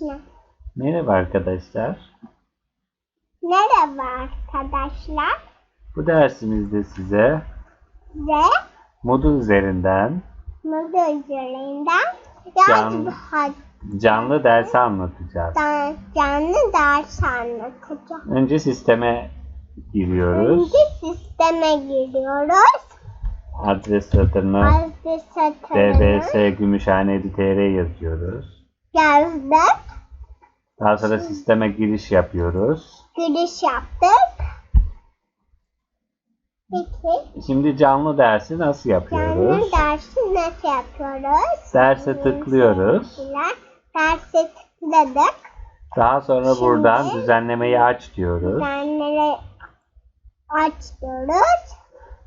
içine. Merhaba arkadaşlar. Merhaba arkadaşlar. Bu dersimizde size Ve Moodle üzerinden moda üzerinden Can- yaz bu canlı dersi anlatacağız. canlı ders anlatacağım. Önce sisteme giriyoruz. Önce sisteme giriyoruz. Adres satırına Adres satırını dbs gümüşhane.tr yazıyoruz. yazdık. Sonra sisteme giriş yapıyoruz. Giriş yaptık. Peki Şimdi canlı dersi nasıl canlı yapıyoruz? dersi nasıl yapıyoruz? Derse tıklıyoruz. Derse tıkladık. Daha sonra Şimdi- buradan düzenlemeyi aç diyoruz. Düzenleri açıyoruz.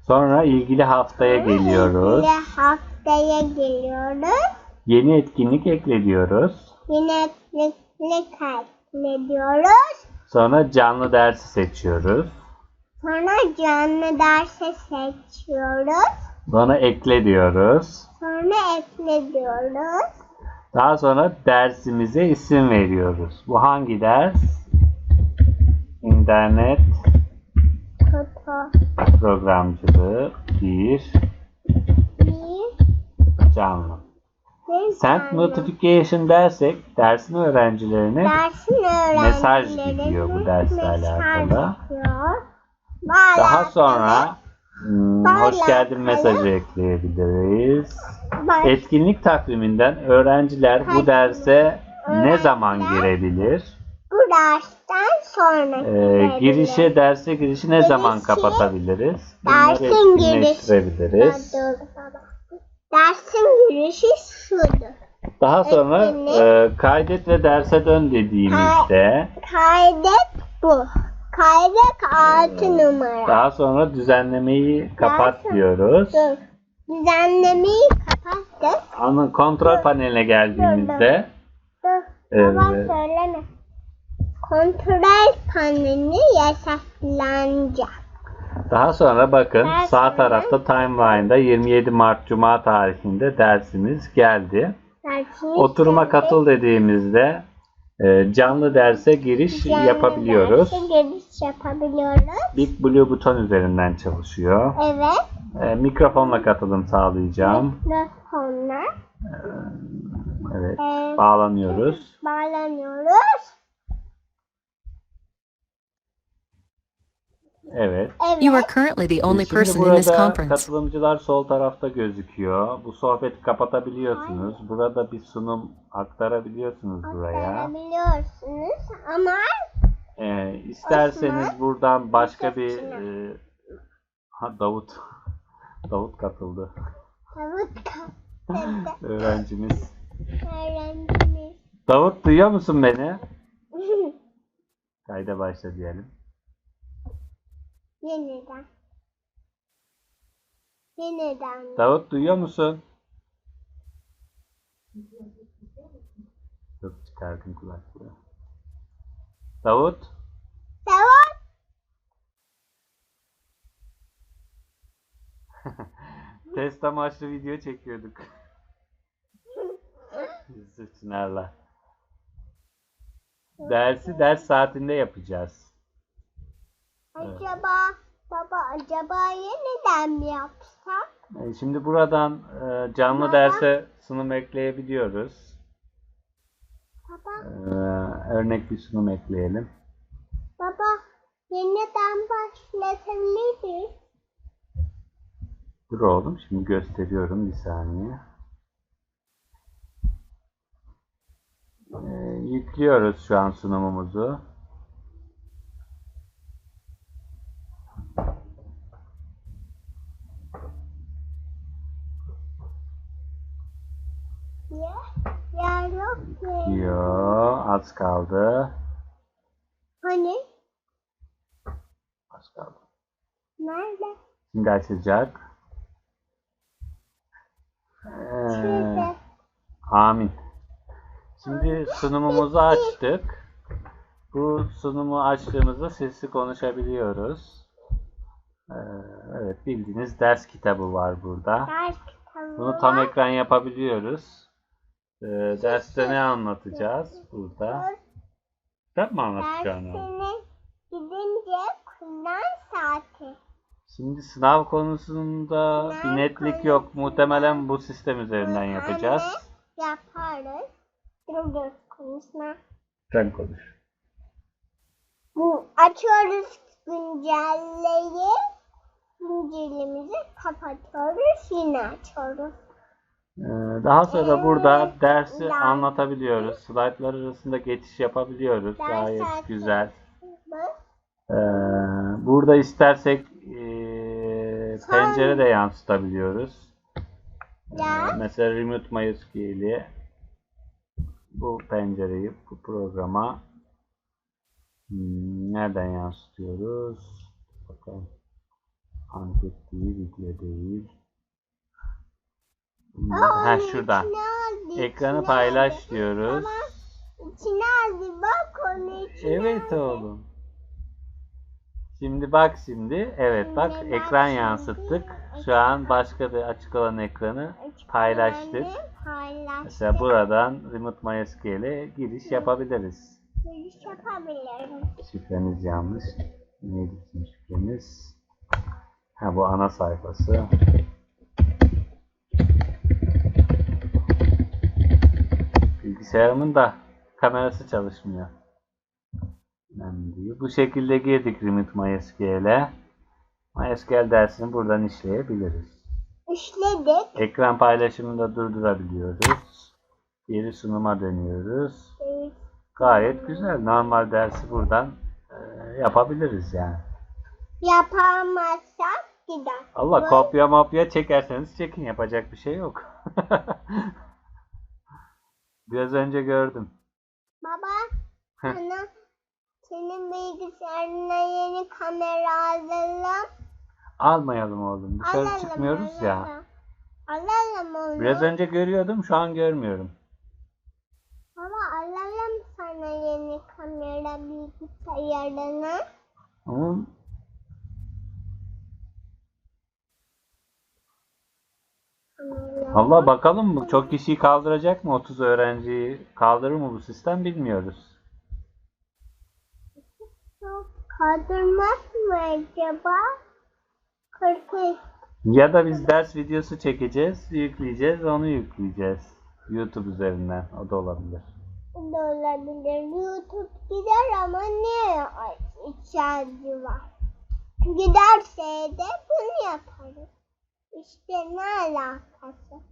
Sonra ilgili haftaya geliyoruz. İlgili haftaya geliyoruz. Yeni etkinlik ekle diyoruz. Yine eklikli kaydediyoruz. Sonra canlı dersi seçiyoruz. Sonra canlı derse seçiyoruz. Sonra ekle diyoruz. Sonra ekle diyoruz. Daha sonra dersimize isim veriyoruz. Bu hangi ders? İnternet Foto programcılığı 1 bir canlı. Bir Send tane. notification dersek dersin öğrencilerine Dersin öğrencilerine mesaj gidiyor bu dersle alakalı. Daha sonra hmm, hoş geldin mesajı ekleyebiliriz. bayağı- Etkinlik takviminden öğrenciler bu derse ne zaman girebilir? bu dersten sonra Ee, girişe derse girişi ne zaman Girişi, kapatabiliriz? Bunları dersin girişi. Dersin girişi şudur. Daha sonra e, kaydet ve derse dön dediğimizde Kaydet bu. Kaydet altı numara. daha sonra düzenlemeyi kapat sonra- diyoruz. Dur. Düzenlemeyi kapattık. Anın kontrol paneline geldiğimizde Dur. Evet. Baba söyleme. Kontrol paneli yasaklanacak. Daha sonra bakın Daha sağ tarafta timeline'da 27 Mart Cuma tarihinde dersimiz geldi. Dersimiz Oturuma katıl dediğimizde e, canlı derse giriş Canlı yapabiliyoruz. derse giriş yapabiliyoruz. Big Blue buton üzerinden çalışıyor. Evet. E, mikrofonla katılım sağlayacağım. Mikrofonla Evet. e, Bağlanıyoruz. bağlanıyoruz. Evet. Evet. You are currently the only Şimdi person in this burada conference. katılımcılar sol tarafta gözüküyor. Bu sohbeti kapatabiliyorsunuz. Burada bir sunum aktarabiliyorsunuz buraya. Aktarabiliyorsunuz ama Ee, isterseniz Osman, buradan başka bir e, ha, Davut Davut katıldı. tavuk kaptırdı Öğrencimiz. öğrencimiz. Davut duyuyor musun beni? Kayda başla diyelim. Yeniden. Yeniden. Davut duyuyor musun? Yok çıkardım kulaklığı. Davut Tavuk. test amaçlı video çekiyorduk. Yusuf Çınar'la. Dersi ders saatinde yapacağız. Acaba baba acaba yeniden mi yapsak? Ee, Şimdi buradan e, canlı derse sunum ekleyebiliyoruz. Baba Ee, Örnek bir sunum ekleyelim. baba yeniden başlatabiliriz. Dur oğlum şimdi gösteriyorum bir saniye. Ee, yüklüyoruz şu an sunumumuzu. Ya, ya yok ki. Diyor. Az kaldı. Hani? Az kaldı. Nerede? Şimdi açacak. Ee, Şurada. amin. Şimdi sunumumuzu açtık. Bu sunumu açtığımızda sesli konuşabiliyoruz. Ee, evet bildiğiniz ders kitabı var burada. Ders kitabı Bunu tam var. ekran yapabiliyoruz. Ee, derste ne anlatacağız burada? Kitap mı anlatacaksın? onu? Dersine gidince Kur'an saati. Şimdi sınav konusunda bir netlik yok. Muhtemelen bu sistem üzerinden yapacağız. Yaparız. Dur konuşma. Sen konuş. Bu açıyoruz güncelleyi. Güncelimizi kapatıyoruz. Yine açıyoruz. Ee, daha sonra burada dersi Ya. anlatabiliyoruz. Slaytlar arasında geçiş yapabiliyoruz. Gayet güzel. Ee, burada istersek ee, pencere de yansıtabiliyoruz. Ya. Ee, mesela Remote MySQL'i bu pencereyi bu programa hmm, nereden yansıtıyoruz? Bakalım. Anket değil, video değil. Aa, ha onun aldı, Ekranı paylaş diyoruz. İçine aldı bak onu içine Evet oğlum. Şimdi bak şimdi. Evet bak ekran yansıttık. Şu an başka bir açık olan ekranı paylaştık. Mesela buradan Remote MySQL'e giriş yapabiliriz. Giriş yapabiliriz. Şifremiz yanlış. Neydi şifremiz? Ha bu ana sayfası. Bilgisayarımın da kamerası çalışmıyor. Bu şekilde girdik Remote MySQL'e. MySQL dersini buradan işleyebiliriz. İşledik. Ekran paylaşımını da durdurabiliyoruz. Geri sunuma dönüyoruz. Ee, Gayet güzel. Normal dersi buradan e, yapabiliriz yani. Yapamazsak gider. Allah kopya mopya çekerseniz çekin. Yapacak bir şey yok. Biraz önce gördüm. Baba sana senin bilgisayarına yeni kamera alalım. Almayalım oğlum. Dışarı Alalım, çıkmıyoruz ya. alalım. Alalım onu. Biraz önce görüyordum. Şu an görmüyorum. Baba alalım sana yeni kamera bilgisayarına. Ama Allah bakalım mı? Çok kişiyi kaldıracak mı? 30 öğrenciyi kaldırır mı bu sistem bilmiyoruz. Kaldırmaz mı acaba? Kırkız. Ya da biz ders videosu çekeceğiz, yükleyeceğiz, onu yükleyeceğiz. YouTube üzerinden. O da olabilir. da olabilir. YouTube gider ama ne ihtiyacı var? Giderse de bunu yaparız. İşte ne alakası?